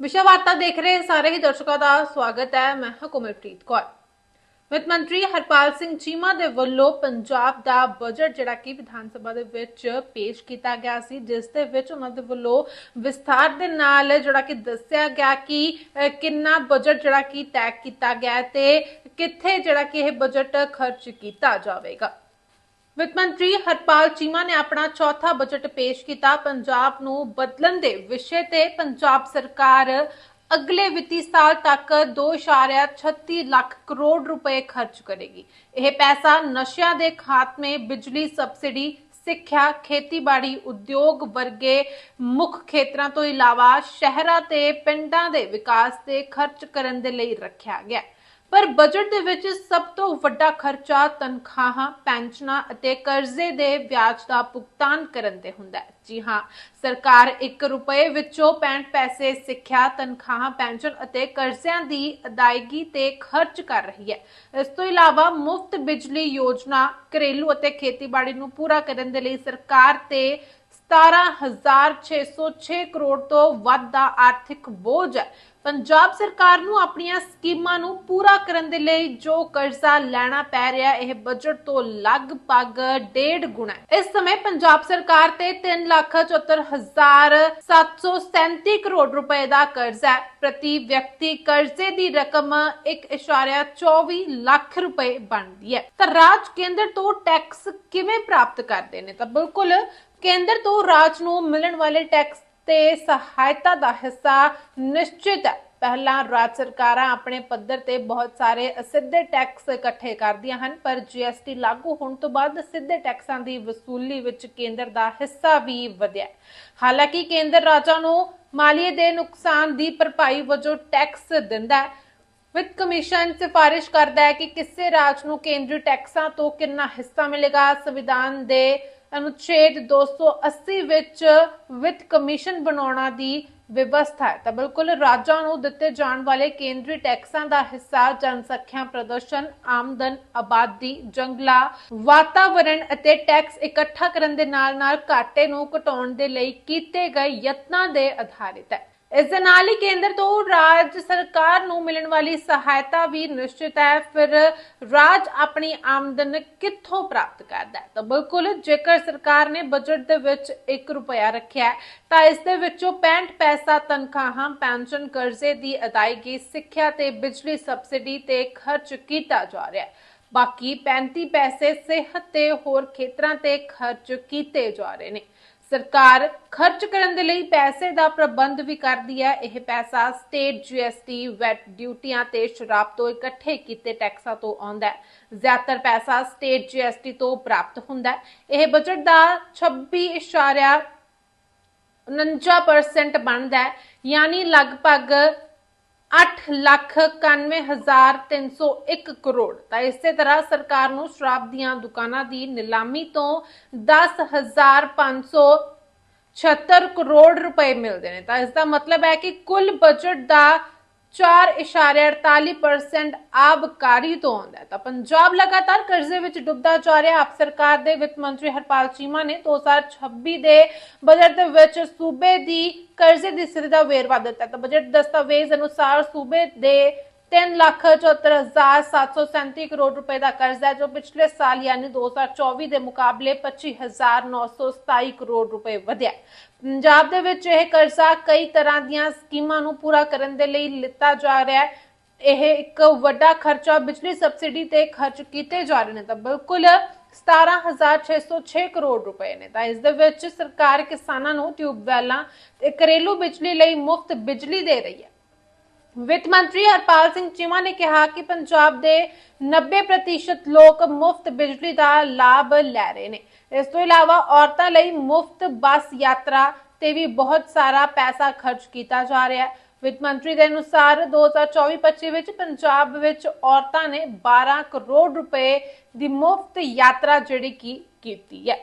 ਵਿਸ਼ਾ ਵਾਰਤਾ ਦੇਖ ਰਹੇ ਸਾਰੇ ਹੀ ਦਰਸ਼ਕਾਂ ਦਾ ਸਵਾਗਤ ਹੈ। ਮੈਂ ਹਾਂ ਕੌਰ। ਵਿੱਤ ਮੰਤਰੀ ਹਰਪਾਲ ਸਿੰਘ ਚੀਮਾ ਦੇ ਵੱਲੋਂ ਪੰਜਾਬ ਦਾ ਬਜਟ ਜਿਹੜਾ ਕਿ ਵਿਧਾਨ ਸਭਾ ਦੇ ਵਿੱਚ ਪੇਸ਼ ਕੀਤਾ ਗਿਆ ਸੀ, ਜਿਸ ਦੇ ਵਿੱਚ ਉਹਨਾਂ ਦੇ ਵੱਲੋਂ ਵਿਸਥਾਰ ਦੇ ਨਾਲ ਜਿਹੜਾ ਕਿ ਦੱਸਿਆ ਗਿਆ ਕਿ ਕਿੰਨਾ ਬਜਟ ਜਿਹੜਾ ਕਿ ਤੈਅ ਕੀਤਾ ਗਿਆ ਤੇ ਕਿੱਥੇ ਜਿਹੜਾ ਕਿ ਇਹ ਬਜਟ ਖਰਚ ਕੀਤਾ ਜਾਵੇਗਾ। ਵਿੱਤ ਮੰਤਰੀ ਹਰਪਾਲ ਚੀਮਾ ਨੇ ਆਪਣਾ ਚੌਥਾ ਬਜਟ ਪੇਸ਼ ਕੀਤਾ ਪੰਜਾਬ ਨੂੰ ਬਦਲਣ ਦੇ ਵਿਸ਼ੇ ਤੇ ਪੰਜਾਬ ਸਰਕਾਰ ਅਗਲੇ ਵਿੱਤੀ ਸਾਲ ਤੱਕ 2.36 ਲੱਖ ਕਰੋੜ ਰੁਪਏ ਖਰਚ ਕਰੇਗੀ ਇਹ ਪੈਸਾ ਨਸ਼ਿਆਂ ਦੇ ਖਾਤਮੇ, ਬਿਜਲੀ ਸਬਸਿਡੀ, ਸਿੱਖਿਆ, ਖੇਤੀਬਾੜੀ, ਉਦਯੋਗ ਵਰਗੇ ਮੁੱਖ ਖੇਤਰਾਂ ਤੋਂ ਇਲਾਵਾ ਸ਼ਹਿਰਾਂ ਤੇ ਪਿੰਡਾਂ ਦੇ ਵਿਕਾਸ ਤੇ ਖਰਚ ਕਰਨ ਦੇ ਲਈ ਰੱਖਿਆ ਗਿਆ ਹੈ। ਪਰ ਬਜਟ ਦੇ ਵਿੱਚ ਸਭ ਤੋਂ ਵੱਡਾ ਖਰਚਾ ਤਨਖਾਹਾਂ, ਪੈਨਸ਼ਨਾਂ ਅਤੇ ਕਰਜ਼ੇ ਦੇ ਵਿਆਜ ਦਾ ਭੁਗਤਾਨ ਕਰਨ ਤੇ ਹੁੰਦਾ ਹੈ। ਜੀ ਹਾਂ, ਸਰਕਾਰ 1 ਰੁਪਏ ਵਿੱਚੋਂ 65 ਪੈਸੇ ਸਿੱਖਿਆ, ਤਨਖਾਹਾਂ, ਪੈਨਸ਼ਨ ਅਤੇ ਕਰਜ਼ਿਆਂ ਦੀ ਅਦਾਇਗੀ ਤੇ ਖਰਚ ਕਰ ਰਹੀ ਹੈ। ਇਸ ਤੋਂ ਇਲਾਵਾ ਮੁਫਤ ਬਿਜਲੀ ਯੋਜਨਾ, ਘਰੇਲੂ ਅਤੇ ਖੇਤੀਬਾੜੀ ਨੂੰ ਪੂਰਾ ਕਰਨ ਦੇ ਲਈ ਸਰਕਾਰ ਤੇ 17606 ਕਰੋੜ ਤੋਂ ਵੱਧ ਦਾ ਆਰਥਿਕ ਬੋਝ ਹੈ। ਪੰਜਾਬ ਸਰਕਾਰ ਨੂੰ ਆਪਣੀਆਂ ਸਕੀਮਾਂ ਨੂੰ ਪੂਰਾ ਕਰਨ ਦੇ ਲਈ ਜੋ ਕਰਜ਼ਾ ਲੈਣਾ ਪੈ ਰਿਹਾ ਹੈ, ਇਹ ਬਜਟ ਤੋਂ ਲਗਭਗ ਡੇਢ ਗੁਣਾ ਇਸ ਸਮੇਂ ਪੰਜਾਬ ਸਰਕਾਰ ਤੇ 373737 ਕਰੋੜ ਰੁਪਏ ਦਾ ਕਰਜ਼ਾ ਹੈ। ਪ੍ਰਤੀ ਵਿਅਕਤੀ ਕਰਜ਼ੇ ਦੀ ਰਕਮ 1.24 ਲੱਖ ਰੁਪਏ ਬਣਦੀ ਹੈ। ਤਾਂ ਰਾਜ ਕੇਂਦਰ ਤੋਂ ਟੈਕਸ ਕਿਵੇਂ ਪ੍ਰਾਪਤ ਕਰਦੇ ਨੇ? ਤਾਂ ਬਿਲਕੁਲ ਕੇਂਦਰ ਤੋਂ ਰਾਜ ਨੂੰ ਮਿਲਣ ਵਾਲੇ ਟੈਕਸ ਤੇ ਸਹਾਇਤਾ ਦਾ ਹਿੱਸਾ ਨਿਸ਼ਚਿਤ ਹੈ। ਪਹਿਲਾਂ ਰਾਜ ਸਰਕਾਰਾਂ ਆਪਣੇ ਪੱਧਰ ਤੇ ਬਹੁਤ ਸਾਰੇ ਅਸਿੱਧੇ ਟੈਕਸ ਇਕੱਠੇ ਕਰਦੀਆਂ ਹਨ, ਪਰ ਜੀਐਸਟੀ ਲਾਗੂ ਹੋਣ ਤੋਂ ਬਾਅਦ ਸਿੱਧੇ ਟੈਕਸਾਂ ਦੀ ਵਸੂਲੀ ਵਿੱਚ ਕੇਂਦਰ ਦਾ ਹਿੱਸਾ ਵੀ ਵਧਿਆ ਹਾਲਾਂਕਿ ਕੇਂਦਰ ਰਾਜਾਂ ਨੂੰ ਮਾਲੀਏ ਦੇ ਨੁਕਸਾਨ ਦੀ ਭਰਪਾਈ ਵਜੋਂ ਟੈਕਸ ਦਿੰਦਾ ਹੈ। ਵਿੱਤ ਕਮਿਸ਼ਨ ਸਿਫਾਰਿਸ਼ ਕਰਦਾ ਹੈ ਕਿ ਕਿਸੇ ਰਾਜ ਨੂੰ ਕੇਂਦਰੀ ਟੈਕਸਾਂ ਤੋਂ ਕਿੰਨਾ ਹਿੱਸਾ ਮਿਲੇਗਾ, ਸੰਵਿਧਾਨ ਦੇ ਅਨੁਛੇਦ 280 ਵਿੱਚ ਵਿੱਤ ਕਮਿਸ਼ਨ ਬਣਾਉਣਾ ਦੀ ਵਿਵਸਥਾ ਹੈ। ਤਾਂ ਬਿਲਕੁਲ ਰਾਜਾਂ ਨੂੰ ਦਿੱਤੇ ਜਾਣ ਵਾਲੇ ਕੇਂਦਰੀ ਟੈਕਸਾਂ ਦਾ ਹਿੱਸਾ, ਜਨਸੰਖਿਆ ਪ੍ਰਦਰਸ਼ਨ, ਆਮਦਨ, ਆਬਾਦੀ, ਜੰਗਲਾ, ਵਾਤਾਵਰਣ ਅਤੇ ਟੈਕਸ ਇਕੱਠਾ ਕਰਨ ਦੇ ਨਾਲ-ਨਾਲ ਘਾਟੇ ਨੂੰ ਘਟਾਉਣ ਦੇ ਲਈ ਕੀਤੇ ਗਏ ਯਤਨਾਂ ਦੇ ਆਧਾਰਿਤ ਹੈ। ਇਸ ਦੇ ਨਾਲ ਹੀ ਕੇਂਦਰ ਤੋਂ ਰਾਜ ਸਰਕਾਰ ਨੂੰ ਮਿਲਣ ਵਾਲੀ ਸਹਾਇਤਾ ਵੀ ਨਿਸ਼ਚਿਤ ਹੈ। ਫਿਰ ਰਾਜ ਆਪਣੀ ਆਮਦਨ ਕਿੱਥੋਂ ਪ੍ਰਾਪਤ ਕਰਦਾ ਹੈ? ਤਾਂ ਬਿਲਕੁਲ, ਜੇਕਰ ਸਰਕਾਰ ਨੇ ਬਜਟ ਦੇ ਵਿੱਚ 1 ਰੁਪਿਆ ਰੱਖਿਆ ਤਾਂ ਇਸ ਦੇ ਵਿੱਚੋਂ 65 ਪੈਸਾ ਤਨਖਾਹਾਂ, ਪੈਨਸ਼ਨ ਕਰਜ਼ੇ ਦੀ ਅਦਾਇਗੀ, ਸਿੱਖਿਆ ਤੇ ਬਿਜਲੀ ਸਬਸਿਡੀ ਤੇ ਖਰਚ ਕੀਤਾ ਜਾ ਰਿਹਾ ਹੈ। ਬਾਕੀ 35 ਪੈਸੇ ਸਿਹਤ ਤੇ ਹੋਰ ਖੇਤਰਾਂ ਤੇ ਖਰਚ ਕੀਤੇ ਜਾ ਰਹੇ ਨੇ। ਸਰਕਾਰ ਖਰਚ ਕਰਨ ਦੇ ਲਈ ਪੈਸੇ ਦਾ ਪ੍ਰਬੰਧ ਵੀ ਕਰਦੀ ਹੈ। ਇਹ ਪੈਸਾ ਸਟੇਟ ਜੀਐਸਟੀ ਵੈਟ ਡਿਊਟੀਆਂ ਤੇ ਸ਼ਰਾਬ ਤੋਂ ਇਕੱਠੇ ਕੀਤੇ ਟੈਕਸਾਂ ਤੋਂ ਆਉਂਦਾ ਹੈ। ਜ਼ਿਆਦਾਤਰ ਪੈਸਾ ਸਟੇਟ ਜੀਐਸਟੀ ਤੋਂ ਪ੍ਰਾਪਤ ਹੁੰਦਾ ਹੈ। ਇਹ ਬਜਟ ਦਾ 26.49% ਬਣਦਾ ਹੈ। ਯਾਨੀ ਲਗਭਗ 8,91,301 ਕਰੋੜ। ਤਾਂ ਇਸੇ ਤਰ੍ਹਾਂ ਸਰਕਾਰ ਨੂੰ ਸ਼ਰਾਬ ਦੀਆਂ ਦੁਕਾਨਾਂ ਦੀ ਨਿਲਾਮੀ ਤੋਂ 10,576 ਕਰੋੜ ਰੁਪਏ ਮਿਲਦੇ ਨੇ। ਤਾਂ ਇਸ ਦਾ ਮਤਲਬ ਹੈ ਕਿ ਕੁੱਲ ਬਜਟ ਦਾ 4.48% ਆਬਕਾਰੀ ਤੋਂ ਆਉਂਦਾ ਹੈ। ਤਾਂ ਪੰਜਾਬ ਲਗਾਤਾਰ ਕਰਜ਼ੇ ਵਿੱਚ ਡੁੱਬਦਾ ਜਾ ਰਿਹਾ। ਆਪ ਸਰਕਾਰ ਦੇ ਵਿੱਤ ਮੰਤਰੀ ਹਰਪਾਲ ਚੀਮਾ ਨੇ 2026 ਦੇ ਬਜਟ ਦੇ ਵਿੱਚ ਸੂਬੇ ਦੀ ਕਰਜ਼ੇ ਦੀ ਸਥਿਤੀ ਦਾ ਵੇਰਵਾ ਦਿੱਤਾ ਤਾਂ ਬਜਟ ਦਸਤਾਵੇਜ਼ ਅਨੁਸਾਰ ਸੂਬੇ ਦੇ 374737 ਕਰੋੜ ਰੁਪਏ ਦਾ ਕਰਜ਼ਾ ਹੈ, ਜੋ ਪਿਛਲੇ ਸਾਲ ਯਾਨੀ 2024 ਦੇ ਮੁਕਾਬਲੇ 25927 ਕਰੋੜ ਰੁਪਏ ਵਧਿਆ ਪੰਜਾਬ ਦੇ ਵਿੱਚ ਇਹ ਕਰਜ਼ਾ ਕਈ ਤਰ੍ਹਾਂ ਦੀਆਂ ਸਕੀਮਾਂ ਨੂੰ ਪੂਰਾ ਕਰਨ ਦੇ ਲਈ ਲਿੱਤਾ ਜਾ ਰਿਹਾ ਹੈ। ਇਹ ਇੱਕ ਵੱਡਾ ਖਰਚਾ ਬਿਜਲੀ ਸਬਸਿਡੀ ਤੇ ਖਰਚ ਕੀਤੇ ਜਾ ਰਹੇ ਨੇ ਤਾਂ ਬਿਲਕੁਲ 17606 ਕਰੋੜ ਰੁਪਏ ਨੇ। ਤਾਂ ਇਸ ਦੇ ਵਿੱਚ ਸਰਕਾਰ ਕਿਸਾਨਾਂ ਨੂੰ ਟਿਊਬਵੈਲਾਂ ਤੇ ਘਰੇਲੂ ਬਿਜਲੀ ਲਈ ਮੁਫਤ ਬਿਜਲੀ ਦੇ ਰਹੀ ਹੈ। ਵਿੱਤ ਮੰਤਰੀ ਹਰਪਾਲ ਸਿੰਘ ਚੀਮਾ ਨੇ ਕਿਹਾ ਕਿ ਪੰਜਾਬ ਦੇ 90% ਲੋਕ ਮੁਫਤ ਬਿਜਲੀ ਦਾ ਲਾਭ ਲੈ ਰਹੇ ਨੇ। ਇਸ ਤੋਂ ਇਲਾਵਾ ਔਰਤਾਂ ਲਈ ਮੁਫਤ ਬੱਸ ਯਾਤਰਾ ਤੇ ਵੀ ਬਹੁਤ ਸਾਰਾ ਪੈਸਾ ਖਰਚ ਕੀਤਾ ਜਾ ਰਿਹਾ ਹੈ। ਵਿੱਤ ਮੰਤਰੀ ਦੇ ਅਨੁਸਾਰ 2024-25 ਵਿੱਚ ਪੰਜਾਬ ਵਿੱਚ ਔਰਤਾਂ ਨੇ 12 ਕਰੋੜ ਰੁਪਏ ਦੀ ਮੁਫਤ ਯਾਤਰਾ ਜਿਹੜੀ ਕੀ ਕੀਤੀ ਹੈ।